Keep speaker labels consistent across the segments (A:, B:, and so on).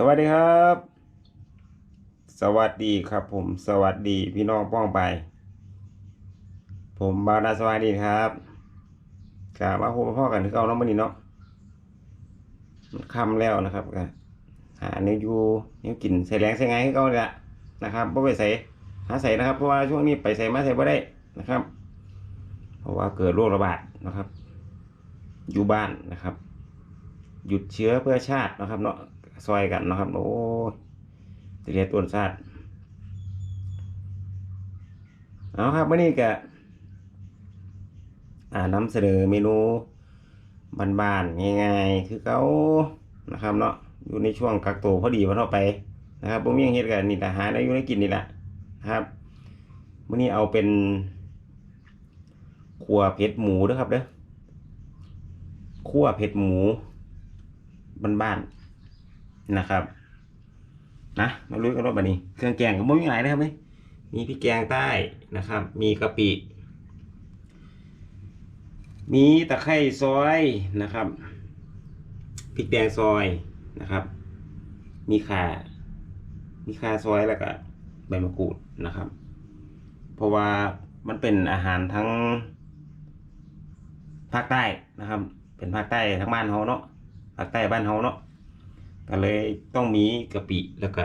A: สวัสดีครับ สวัสดีครับผม สวัสดีพี่น้องป้องไป ผมบานาสวัสดีครับกามาพบกับพ่อกันที่เก่าน้องมันนี่เนาะมันค่ำแล้วนะครับก็หาเนื้ออยู่เนื้อกินใส่แรงใส่ไงให้เก่าเลยละนะครับบ่ไปใส่หาใส่นะครับ เพราะว่าช่วงนี้ไปใส่มาใส่บ่ได้นะครับ เพราะว่าเกิดโรคระบาดนะครับ อยู่บ้านนะครับ หยุดเชื้อเพื่อชาตินะครับเนาะ ซอยกันนะครับ โอ้ยเรียนต้นชาตเอาครับวันนี้ก็นำเสนอเมนูบานๆง่ายๆคือเขานะครับเนาะอยู่ในช่วงกักตัวพอดีพอเท่าไปนะครับผมยังเฮ็ดกันนี่แต่หาได้อยู่ในกินนี่แหละนะครับวันนี้เอาเป็นขัวเผ็ดหมูด้อครับเด้อขั่วเผ็ดหมูบ้านๆ นะครับ นะมาลุยกันรถบันนี้ เครื่องแกงก็ไม่มีหลายนะครับนี่มีพริกแกงใต้นะครับ มีกะปิ มีตะไคร้ซอยนะครับพริกแดงซอยนะครับ มีข่ามีข่าซอยแล้วก็ใบมะกรูดนะครับ เพราะว่ามันเป็นอาหารทั้งภาคใต้นะครับ เป็นภาคใต้ทั้งบ้านเขาเนาะภาคใต้บ้านเฮาเนาะ ก็เลยต้องมีกะปิแล้วก็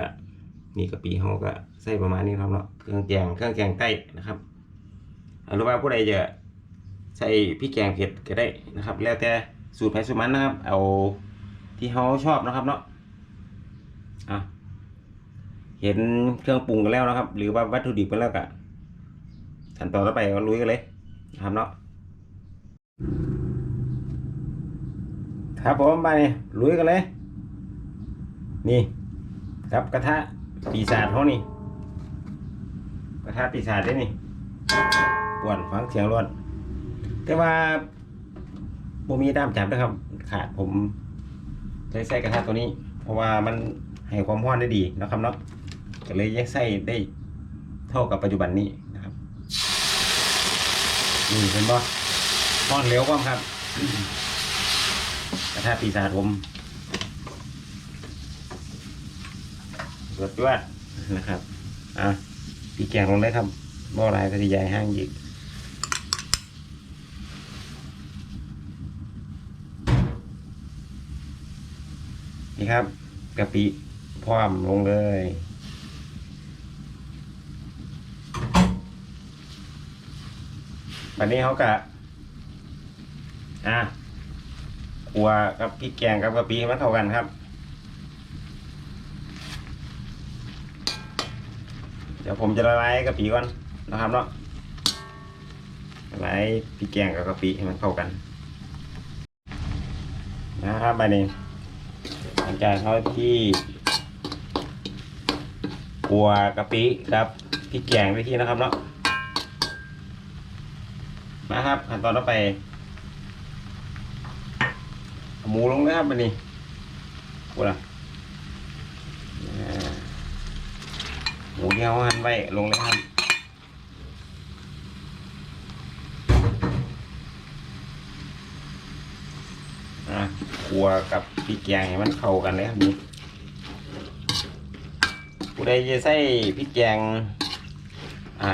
A: มีกะปิเฮาก็ใส่ประมาณนี้ครับเนาะเครื่องแกงเครื่องแกงใต้นะครับหรือว่าผู้ใดจะใส่พริกแกงเผ็ดก็ได้นะครับ แล้วแต่สูตรไผสูตรมันนะครับ เอาที่เฮาชอบนะครับเนาะอะเห็นเครื่องปรุงกันแล้วนะครับ หรือว่าวัตถุดิบกันแล้วก็ขั้นตอนต่อไปก็ลุยกันเลยนะครับเนาะครับผมไปลุยกันเลย นี่ครับกระทะปีศาจเขานี่ กระทะปีศาจได้นี่ปวนฟังเสียงร้อนแต่ว่าผมมีด้ามจับนะครับ ขาดผมเลยใส่กระทะตัวนี้ เพราะว่ามันให้ความร้อนได้ดีนะครับเนาะก็เลยแยกใส่ได้เท่ากับปัจจุบันนี้นะครับนี่เห็นบ่ร้อนเร็วกว่าครับกระทะปีศาจผม รวดจวดนะครับ อะปีแกงลงเลยครับบ่อลายกระดิใหญ่ห้างอีกนี่ครับกะปิพร้อมลงเลยวันนี้เขากะอะขัวกับพริกแกงกับกะปิให้มันเข้ากันครับ เดี๋ยวผมจะละลายกะปิก่อนนะครับเนาะละลายพริกแกงกับกะปิให้มันเข้ากัน นะครับใบนี้หลังจากเขาที่ขัวกะปิกับพริกแกงไปที่นะครับเนาะนะครับขั้นตอนต่อไปหมูลงเลยครับมันนี่กูละอ่า หมูที่เขาหั่นไว้ลงเลยครับนะขัวกับพริกแกงให้มันเข้ากันเลยครับนี่ผู้ใดจะใส่พริกแกง อ่า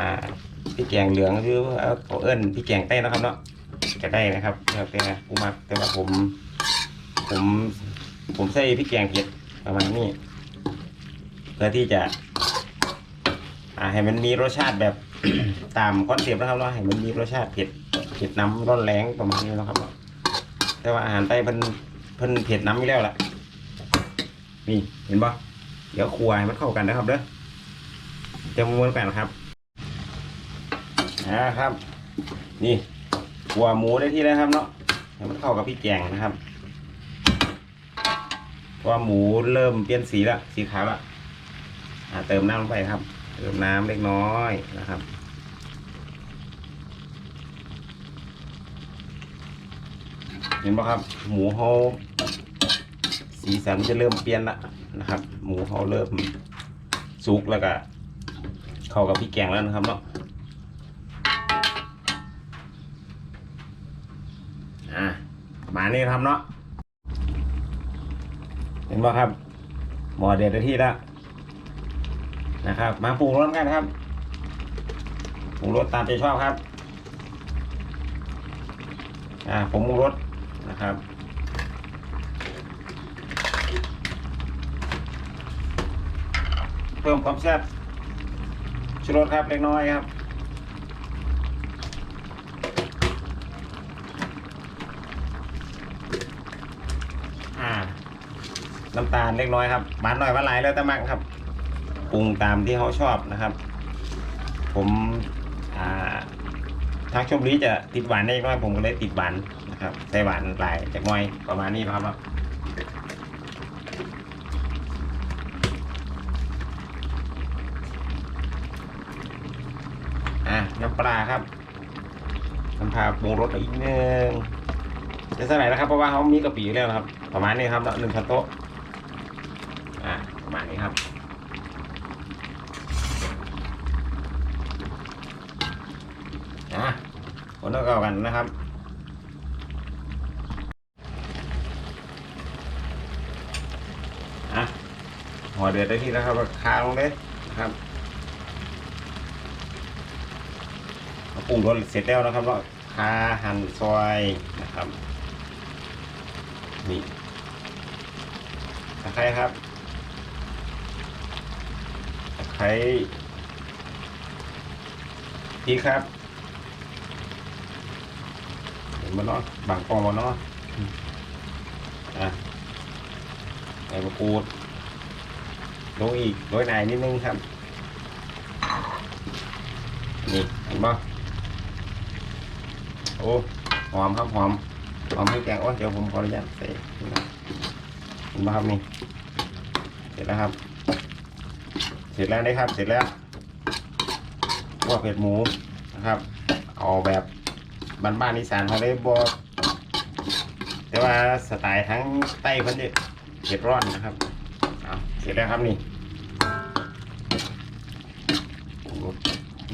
A: พริกแกงเหลืองคือเอาเขาเอิ้นพริกแกงใต้นะครับเนาะจะได้นะครับแล้วแต่ผู้มักแต่ว่าผม ผม ผมใส่พริกแกงเผ็ดประมาณนี้เพื่อที่จะ อ่าให้มันมีรสชาติแบบ ตามคอนเซปต์นะครับเนาะให้มันมีรสชาติเผ็ดเผ็ดน้ำร้อนแรงประมาณนี้นะครับแต่ว่าอาหารใต้เพิ่นเพิ่นเผ็ดน้ำอยู่แล้วล่ะนี่เห็นปะเดี๋ยวครัวให้มันเข้ากันนะครับเด้อจะม้วนกันนะครับนะครับ นี่ขัวหมูได้ที่แล้วครับเนาะให้มันเข้ากับพริกแกงนะครับว่าหมูเริ่มเปลี่ยนสีล้วสีขาวล้วอ่าเติมน้ำลงไปครับ เติมน้ำเล็กน้อยนะครับเห็นปะครับ หมูเขาสีสันจะเริ่มเปลี่ยนละนะครับ หมูเขาเริ่มสุกแล้วก็เข้ากับพริกแกงแล้วนะครับเนาะอะมานี่ครับเนาะเห็นป่ะครับหมอเดือดที่แล้ว นะครับ มาปรุงรสกันครับปรุงรสตามใจชอบครับ อ่าผมปรุงรสนะครับเพิ่มความแซ่บชูรสครับเล็กน้อยครับอ่าน้ำตาลเล็กน้อยครับหวานหน่อยหวานหลายแล้วแต่มักครับ ปรุงตามที่เขาชอบนะครับ ผมทางชมรีจะติดหวานได้น้อยผมก็เลยติดหวานนะครับใส่หวานหลายจากหน้อยประมาณนี้นะครับอะน้ำปลาครับน้ำปลาปรุงรสอีกนึงจะเท่ไหร่นะครับ เพราะว่าเขามีกะปิอยู่แล้วครับ ประมาณนี้ครับหนึ่งช้อนโต๊ะอะประมาณนี้ครับ คนต้องเข้ากันนะครับอะหัวเดือดได้ที่แล้วครับคาลงเลยนะครับปรุงรสเสร็จแล้วนะครับแล้วคาหั่นซอยนะครับนี่ตะไคร้ครับตะไคร้พริกครับ นมันเนาะบางกองมันเนาะอะใส่มะกรูดลงอีกโรยหนายนิดนึงครับ นี่เห็นปะโอ้หอมครับหอมหอมให้แกงโอ้เดี๋ยวผมขออนุญาตใส่นี่นะเห็นไหมครับนี่เสร็จแล้วครับ เสร็จแล้วได้ครับ เสร็จแล้วพวกเผ็ดหมูนะครับ เอาแบบ บ้านๆอีสานเขาเลยบอกแต่ว่าสไตล์ทั้งใต้พิ่นจะเผ็ดร้อนนะครับเอาเสร็จแล้วครับนี่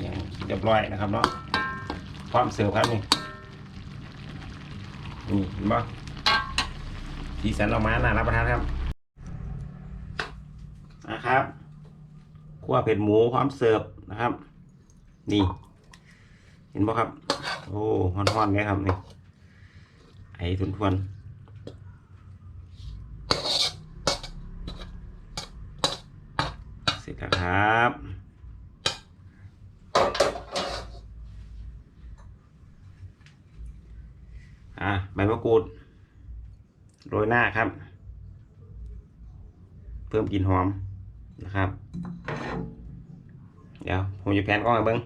A: อย่างเรียบร้อยนะครับเนาะพร้อมเสิร์ฟครับนี่นี่เห็นปะสีสันออกมาน่ารับประทานครับนะครับคั่วเผ็ดหมูพร้อมเสิร์ฟนะครับ นี่ เห็นปะครับ โอ้ฮอนๆเลยครับนี่ ไอ้ทุนทวนเสร็จแล้วครับอะใบมะกรูดโรยหน้าครับ เพิ่มกลิ่นหอมนะครับ เดี๋ยว ผมจะแพนกล้องให้เบิ้ง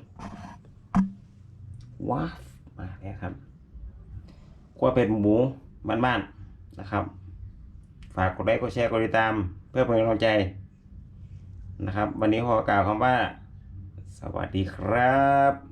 A: ว้าว มาเนี่ยครับขั้วเป็ดหมูบ้านๆนะครับ ฝากกดไลค์กดแชร์กดติดตาม เพื่อเป็นกำลังใจนะครับ วันนี้ขอกล่าวคำว่า สวัสดีครับ